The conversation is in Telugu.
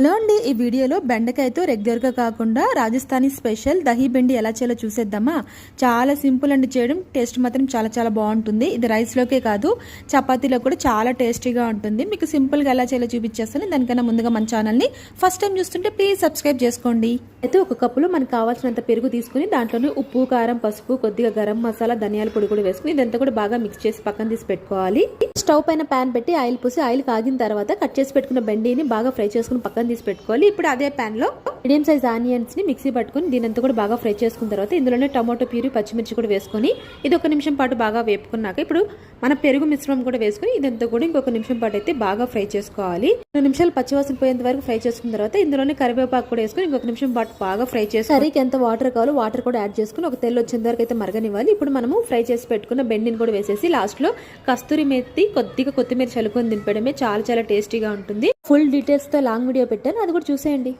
హలో అండి ఈ వీడియోలో బెండకాయతో రెగ్యులర్గా కాకుండా రాజస్థానీ స్పెషల్ దహీ బెండి ఎలా చేయాలో చూసేద్దామా? చాలా సింపుల్ అండి చేయడం. టేస్ట్ మాత్రం చాలా చాలా బాగుంటుంది. ఇది రైస్లోకే కాదు చపాతీలో కూడా చాలా టేస్టీగా ఉంటుంది. మీకు సింపుల్గా ఎలా చేయాలో చూపించేస్తాను. దానికన్నా ముందుగా మన ఛానల్ని ఫస్ట్ టైం చూస్తుంటే ప్లీజ్ సబ్స్క్రైబ్ చేసుకోండి. అయితే ఒక కప్పులో మనకు కావాల్సినంత పెరుగు తీసుకుని దాంట్లోనే ఉప్పు కారం పసుపు కొద్దిగా గరం మసాలా ధనియాల పొడి కూడా వేసుకుని ఇదంతా కూడా బాగా మిక్స్ చేసి పక్కన తీసి పెట్టుకోవాలి. స్టవ్ పైన ప్యాన్ పెట్టి ఆయిల్ పూసి ఆయిల్ కాగిన తర్వాత కట్ చేసి పెట్టుకున్న బెండిని బాగా ఫ్రై చేసుకుని పక్కన తీసి పెట్టుకోవాలి. ఇప్పుడు అదే ప్యాన్లో మీడియం సైజ్ ఆనియన్స్ని మిక్సీ పట్టుకుని దీనంతా కూడా బాగా ఫ్రై చేసుకున్న తర్వాత ఇందులోనే టమాటో ప్యూరీ పచ్చిమిర్చి కూడా వేసుకొని ఇది ఒక నిమిషం పాటు బాగా వేపుకున్నాక ఇప్పుడు మన పెరుగు మిశ్రమం కూడా వేసుకుని ఇదంతా కూడా ఇంకొక నిమిషం పాటు అయితే బాగా ఫ్రై చేసుకోవాలి. రెండు నిమిషాలు పచ్చివాసన పోయేంత వరకు ఫ్రై చేసుకున్న తర్వాత ఇందులోనే కరివేపాకు కూడా వేసుకుని ఇంకొక నిమిషం పాటు బాగా ఫ్రై చేసి కర్రీకి ఎంత వాటర్ కావాలో వాటర్ కూడా యాడ్ చేసుకుని ఒక తెల్ల వచ్చేంత వరకు అయితే మరగనివ్వాలి. ఇప్పుడు మనము ఫ్రై చేసి పెట్టుకున్న బెండిని కూడా వేసేసి లాస్ట్లో కస్తూరి మెత్తి కొద్దిగా కొత్తిమీర చలుకొని దింపడమే చాలా చాలా టేస్టీగా ఉంటుంది. ఫుల్ డీటెయిల్స్తో లాంగ్ వీడియో పెట్టాను. అది కూడా చూసేయండి.